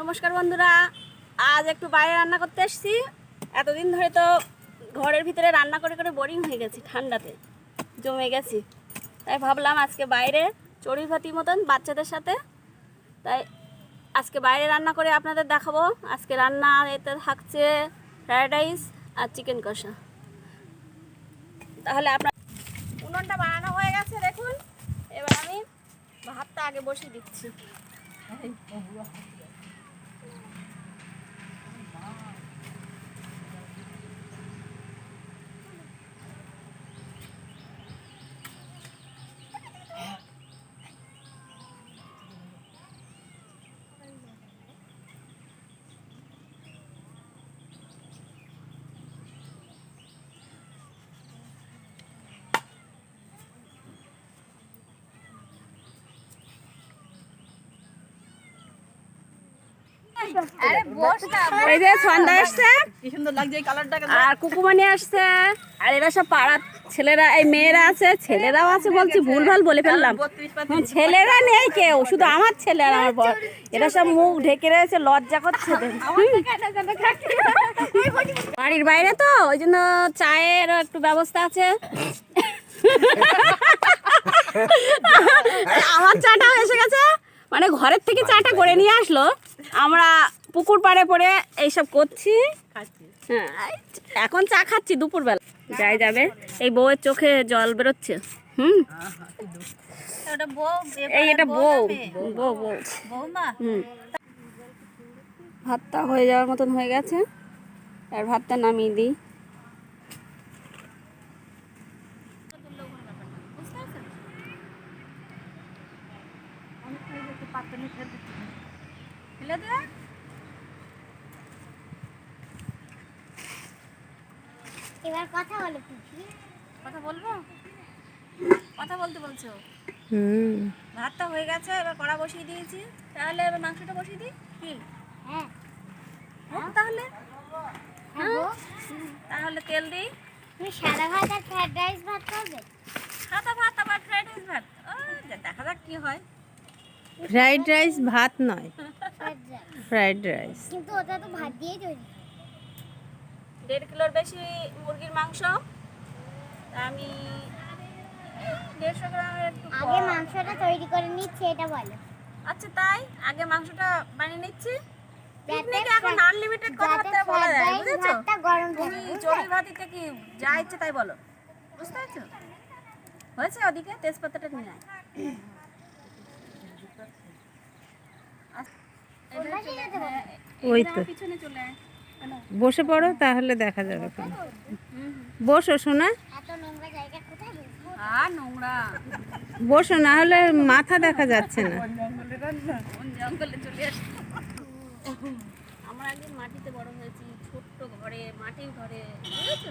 নমস্কার বন্ধুরা, আজ একটু বাইরে রান্না করতে এসেছি। এতদিন ধরে তো ঘরের ভিতরে রান্না করে করে বোরিং হয়ে গেছি, ঠান্ডাতে জমে গেছি। তাই ভাবলাম আজকে বাইরে চড়ুই ভাতি মতন বাচ্চাদের সাথে। তাই আজকে বাইরে রান্না করে আপনাদের দেখাবো। আজকে রান্না এতে থাকছে ফ্রায়েড রাইস আর চিকেন কষা। তাহলে আপনার উনুনটা বানানো হয়ে গেছে, দেখুন। এবার আমি ভাতটা আগে বসিয়ে দিচ্ছি। এই যে সন্ধ্যা আর কুকুমানি আসছে। আর এরা সব পাড়ার ছেলেরা এই মেয়েরা আছে ছেলেরাও আছে বলছি ভুলভাল বলে ফেললাম। হ্যাঁ, ছেলেরা নেই কেউ শুধু আমার ছেলে আর আমার বর। এরা সব মুখ ঢেকে রয়েছে লজ্জা করছে। বাড়ির বাইরে তো ওই জন্য চায়ের একটু ব্যবস্থা আছে। আমার চাটাও এসে গেছে। মানে ঘরের থেকে চাটা করে নিয়ে আসলো। আমরা পুকুর পাড়ে পড়ে এইসব করছি। হ্যাঁ এখন চা খাচ্ছি দুপুরবেলা। যাই যাবে এই বউয়ের চোখে জল বেরোচ্ছে। হুম? এই এটা বউ বউ হুম। ভাতটা হয়ে যাওয়ার মতন হয়ে গেছে। আর ভাতটা নামিয়ে দিই ফেলে দে এবার কথা বলো পিসি কথা বলব কথা বলতে বলছো হুম হয়ে গেছে এবার কড়া বসিয়ে দিয়েছি। তাহলে এবার মাংসটা বসিয়ে দিই? কি হ্যাঁ। হোক তাহলে? হ্যাঁ তাহলে তেল দিই। তুমি সাদা ভাত আর ফ্রাইড রাইস ভাত খাবে? সাদা ভাত আবার ফ্রাইড রাইস ভাত। ও, যা দেখা যাক কি হয়। ফ্রাইড রাইস ভাত নয়। ফ্রাইড রাইস কিন্তু ওটা তো ভাত দিয়ে তৈরি। দেড় কিলোর বেশি মুরগির মাংস। তা আমি দেড়শো গ্রামের একটু। মাংসটা তৈরি করে নিচ্ছে এটা বলো। আচ্ছা তাই? আগে মাংসটা বানিয়ে নিচ্ছি। পিকনিকে এখন আনলিমিটেড কথাবার্তা বলা যায় বুঝেছ? ভাতটা গরম তুমি চড়ুই ভাতিতে কি যা ইচ্ছে তাই বলো বুঝতে পারছ? হয়েছে ওদিকে তেজপাতাটা নিয়ে আয়। যেতে বলো? ওই তো? বসে পড়ো তাহলে দেখা যাবে বসো। শোনা এত নোংরা জায়গা কোথায় বসবো? আর নোংরা। বসো না হলে মাথা দেখা যাচ্ছে না। কোন জঙ্গলে চলে আসছে আমরা আগে মাটিতে বড় হয়েছি ছোট্ট ঘরে মাটির ঘরে বুঝেছ?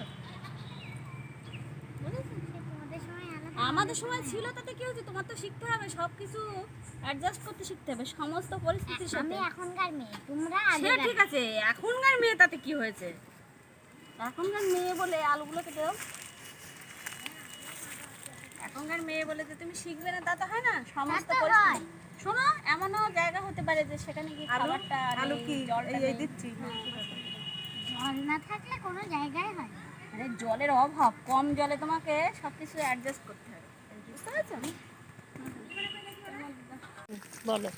বুঝেছ? তোমাদের সময় আলাদা আমাদের সময় ছিল তাতে কি হয়েছে? তোমার তো শিখতে হবে সব কিছু অ্যাডজাস্ট করতে শিখতে হবে সমস্ত পরিস্থিতির আমি সাথে। এখনকার মেয়ে তোমরা আগে ঠিক আছে এখনকার মেয়ে তাতে কি হয়েছে? এখনকার মেয়ে বলে আলুগুলোকে দেও। এখনকার মেয়ে বলে যে তুমি শিখবে না তা তো হয় না। সমস্ত পরিস্থিতি। শোনো এমনও জায়গা হতে পারে যে সেখানে কি খাবারটা আলু কি? এই দিচ্ছি। জল না থাকলে কোনো জায়গায় হয়। আরে জলের অভাব। কম জলে তোমাকে সব কিছু অ্যাডজাস্ট করতে হবে। বুঝতে পারছ? বলো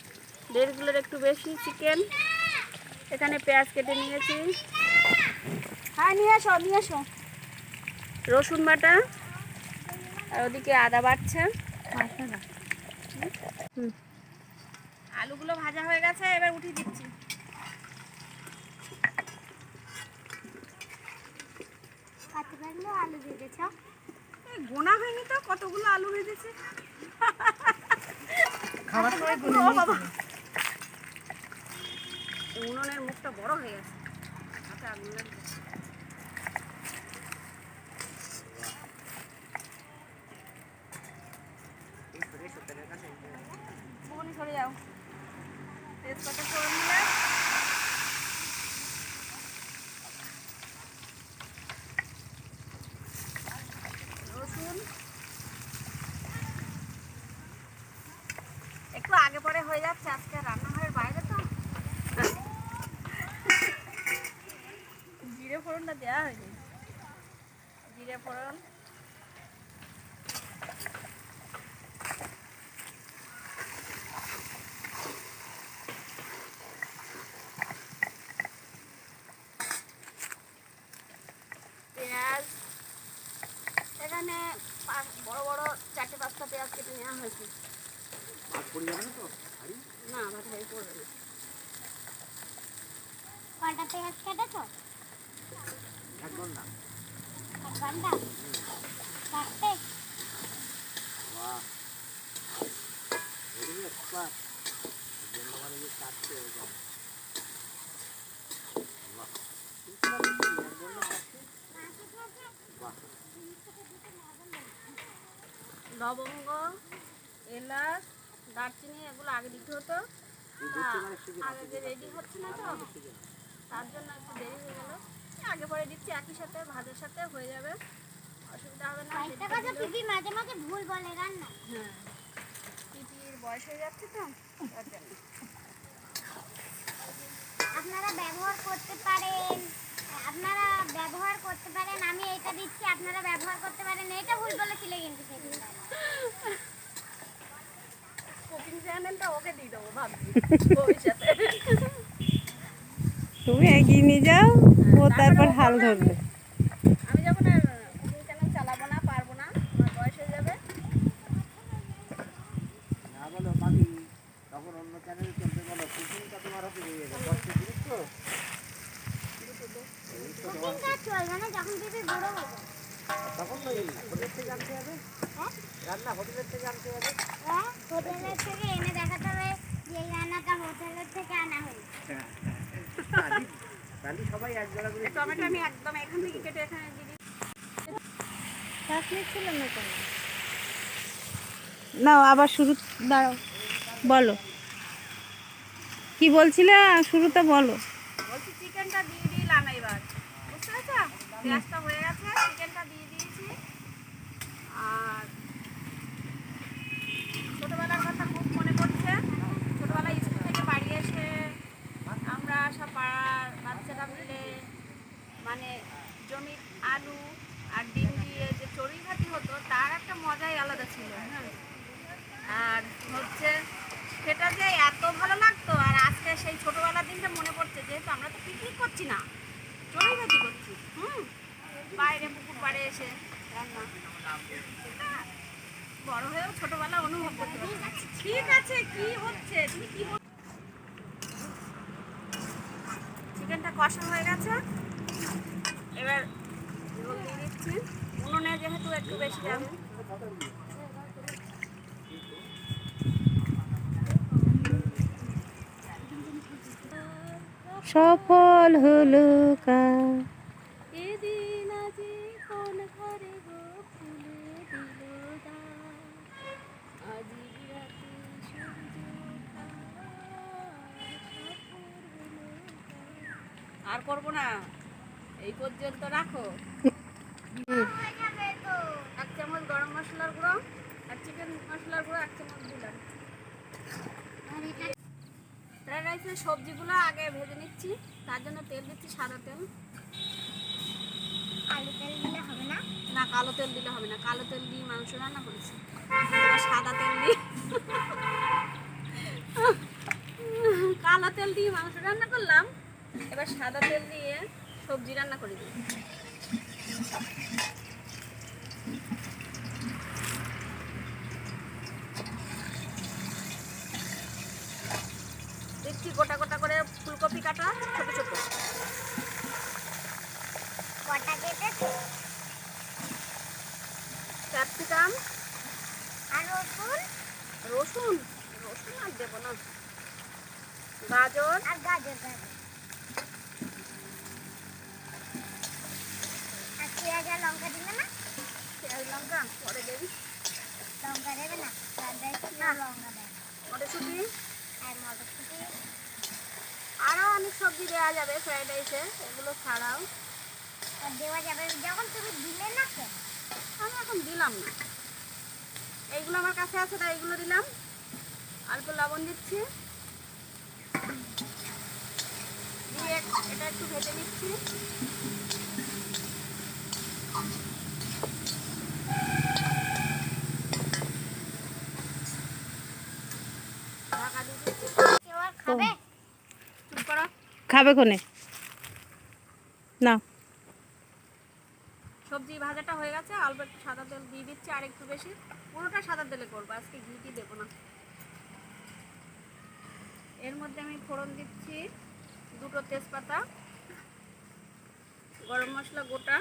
দেড় কিলোর একটু বেশি চিকেন এখানে পেঁয়াজ কেটে নিয়েছি। হ্যাঁ নিয়ে আসো নিয়ে আসো রসুন বাটা। আর ওদিকে আদা বাটছে হুম। আলুগুলো ভাজা হয়ে গেছে এবার উঠিয়ে দিচ্ছি। আলু ভেজেছ? এই গোনা হয়নি তো কতগুলো আলু ভেজেছে। খাবার সময় গুনে উনুনের মুখটা বড় হয়ে গেছে। হাতে আগুন লাগছে আগে পরে হয়ে যাচ্ছে, আজকে রান্নাঘরের বাইরে তো। জিরে ফোড়নটা দেওয়া হয়েছে জিরে ফোড়ন। পেঁয়াজ। এখানে বড় বড় চারটে পাঁচটা পেঁয়াজ কেটে নেওয়া হয়েছে। না ভাত হাই পড়বে না কটা পেঁয়াজ কেটেছো এক ঘণ্টা চারটে লবঙ্গ এলাচ দারচিনি এগুলো আগে দিতে হতো। আগে যে রেডি হচ্ছে না তো। তার জন্য একটু দেরি হয়ে গেল। আগে পরে দিচ্ছি একই সাথে ভাতের সাথে হয়ে যাবে। অসুবিধা হবে না একটা কথা পিপি মাঝে মাঝে ভুল বলে রান্না হ্যাঁ। পিপির বয়স হয়ে যাচ্ছে তো তার জন্য। আপনারা ব্যবহার করতে পারেন আপনারা ব্যবহার করতে পারেন আমি এটা দিচ্ছি আপনারা ব্যবহার করতে পারেন এটা ভুল বলেছিলে কিন্তু সেদিন। চ্যানেলটা ওকে দিয়ে দেবো ভাবছি। ভবিষ্যতে। তুমি এগিয়ে নিয়ে যাও ও তারপর হাল ধরবে। আমি যখন আর কুকিং চ্যানেল চালাবো না পারব না আমার বয়স হয়ে যাবে। না বলো বাকি তখন অন্য চ্যানেলে চলতে বলো কুকিংটা তোমার হাতে দিয়ে যাবে কষ্ট জিনিস কুকিংটা চলবে না যখন পিপি বড় হবে তখন তো এই হোটেল থেকে আনতে হবে। রান্না হোটেলের থেকে আনতে হবে। হ্যাঁ হোটেলের থেকে এনে দেখাতে হবে যে এই রান্নাটা হোটেলের থেকে আনা হয়েছে তাহলে- তাহলে সবাই এক জায়গা করে টমেটো আমি একদম এখান থেকে কেটে এখানে দিয়ে না আবার শুরু দাঁড়াও বলো। কি বলছিলে? শুরুতে বলো। বলছি চিকেনটা দিয়ে দিলাম এবার। বুঝতে পেরেছ? পেঁয়াজটা হয়ে গেছে চিকেনটা দিয়ে দিয়েছি। আর ছোটোবেলার কথা খুব মনে পড়ছে ছোটোবেলায় স্কুল থেকে বাড়ি এসে সব পাড়ার বাচ্চারা মিলে মানে জমির আলু আর ডিম দিয়ে যে চড়ুই ভাতি হতো তার একটা মজাই আলাদা ছিল হ্যাঁ আর হচ্ছে সেটা যে এত ভালো লাগতো আর আজকে সেই ছোটবেলার দিনটা মনে পড়ছে যেহেতু আমরা তো পিকনিক করছি না চড়ুই ভাতি করছি হুম বাইরে পুকুর পাড়ে এসে রান্না সেটা বড় হয়েও ছোটবেলা অনুভব করতে পারছি ঠিক আছে কি হচ্ছে তুমি কি বল- চিকেনটা কষা হয়ে গেছে। এবার উনুনে যেহেতু একটু বেশি যাবে সফল হলো কাজ আর করব না। এই পর্যন্ত রাখো। এক চামচ গরম মশলার গুঁড়ো আর চিকেন মশলার গুঁড়ো এক চামচ দিলাম ফ্রাইড রাইসের সবজিগুলো আগে ভেজে নিচ্ছি। তার জন্য তেল দিচ্ছি সাদা তেল। আলু তেল দিলে হবে না? না কালো তেল দিলে হবে না। কালো তেল দিয়ে মাংস রান্না করেছি। সাদা তেল দিয়ে। কালো তেল দিয়ে মাংস রান্না করলাম। এবার সাদা তেল দিয়ে সবজি রান্না করে দিই। দেখছি গোটা গোটা করে ফুলকপি কাটা ছোট ছোট। কটা কেটেছো ক্যাপসিকাম। আর রসুন? রসুন? রসুন আর দেবো না। গাজর। আর গাজর লঙ্কা দিলে না? লঙ্কা পরে দেবি। লঙ্কা দেবে না? লঙ্কা দেবে মটরশুঁটি? আর মটরশুঁটি। আরও অনেক সবজি দেওয়া যাবে ফ্রাইড রাইসে এগুলো ছাড়াও। আর দেওয়া যাবে যখন তুমি দিলে না কেন? আমি এখন দিলাম না। এইগুলো আমার কাছে আছে তাই এইগুলো দিলাম। অল্প লবণ দিচ্ছি। এটা একটু নিচ্ছি। খাবে? কোনে? না। সবজি ভাজাটা হয়ে গেছে অল্প একটু সাদা তেল দিয়ে দিচ্ছি আর একটু বেশি। পুরোটা সাদা তেলে করব আজকে ঘিটি দেবো না। এর মধ্যে আমি ফোড়ন দিচ্ছি। দুটো তেজপাতা গরম মশলা গোটা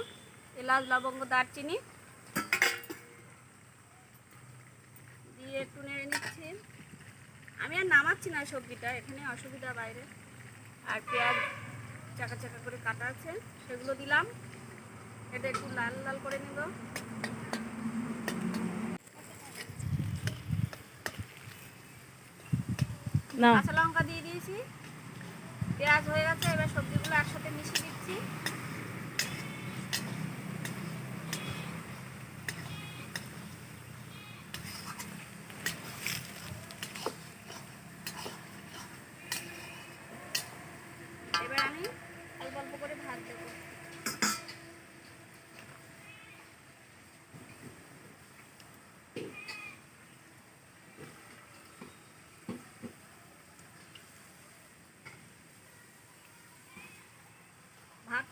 এলাচ লবঙ্গ দারচিনি দিয়ে একটু নেড়ে নিচ্ছি। আমি আর নামাচ্ছি না সবজিটা এখানে অসুবিধা বাইরে। আর পেঁয়াজ চাকা চাকা করে কাটা আছে সেগুলো দিলাম। এটা একটু লাল লাল করে নেব। কাঁচা লঙ্কা দিয়ে দিয়েছি। পেঁয়াজ হয়ে গেছে এবার সবজিগুলো একসাথে মিশিয়ে দিচ্ছি এবার আমি অল্প অল্প করে ভাত দেবো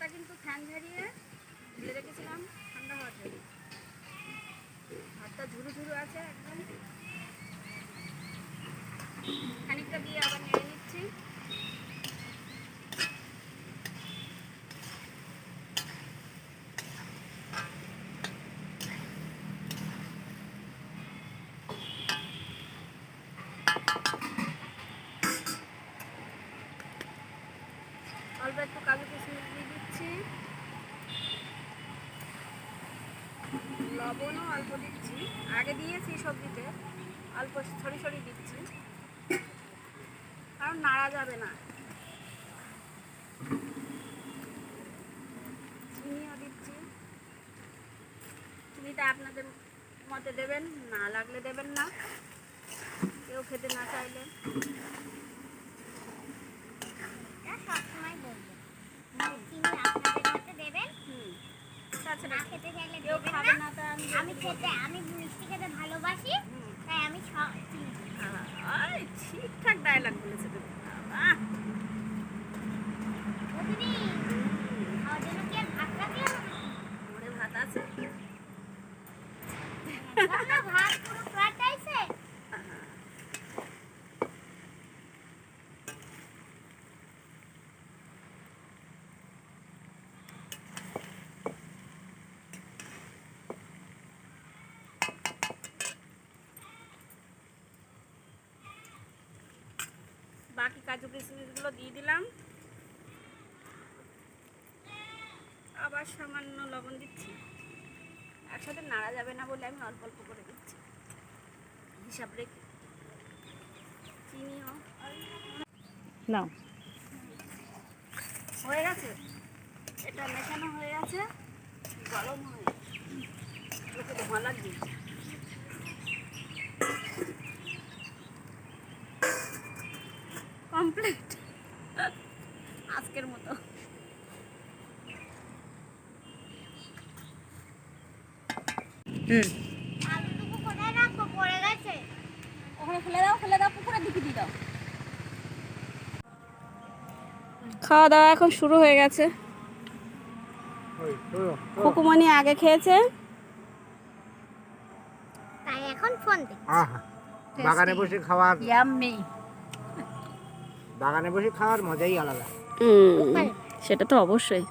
ভাতটা কিন্তু ফ্যান ঝাড়িয়ে ঢেলে রেখেছিলাম, ঠান্ডা হওয়ার জন্য। ভাতটা ঝুরু ঝুরু আছে একদম। খানিকটা দিয়ে আবার নিয়ে নিচ্ছি অল্প একটু কাজু কিশমিশ দিয়ে দিচ্ছি লবণও অল্প দিচ্ছি। আগে দিয়েছি সবজিতে। অল্প ছড়ি ছড়ি দিচ্ছি। কারণ নাড়া যাবে না। চিনিও দিচ্ছি। চিনিটা আপনাদের মতে দেবেন না লাগলে দেবেন না। কেউ খেতে না চাইলে। সবসময় বলব। চিনি আপনাদের মধ্যে দেবেন হুম। তাছাড়া খেতে চাইলে কেউ খাবে না। আমি খেতে আমি মিষ্টি খেতে ভালোবাসি তাই আমি সব ঠিকঠাক ডায়লগ বলেছে তুমি বাহ, ও দিদি খাওয়ার জন্য কি আর ভাত রাখি মোড়ে ভাত আছে না ভাত পুরো ফ্রাইড রাইসে বাকি কাজু কিশমিশগুলো দিয়ে দিলাম। আবার সামান্য লবণ দিচ্ছি। একসাথে নাড়া যাবে না বলে আমি অল্প অল্প করে দিচ্ছি। হিসাব রেখে। চিনিও। হয়ে গেছে? এটা মেশানো হয়ে গেছে গরম হয়ে লোকে ধোঁয়া লাগবে। কমপ্লিট আজকের মতো। হুম। আলুটুকু কোথায় রাখব? পড়ে গেছে। ওখানে ফেলে দাও ফেলে দাও পুকুরের দিকে দিয়ে দাও। খাওয়া দাওয়া এখন শুরু হয়ে গেছে। ওই খুকুমনি আগে খেয়েছে। তাই এখন ফোন বাগানে বসে খাওয়ার ইয়াম্মি বাগানে বসে খাওয়ার মজাই আলাদা। সেটা তো অবশ্যই।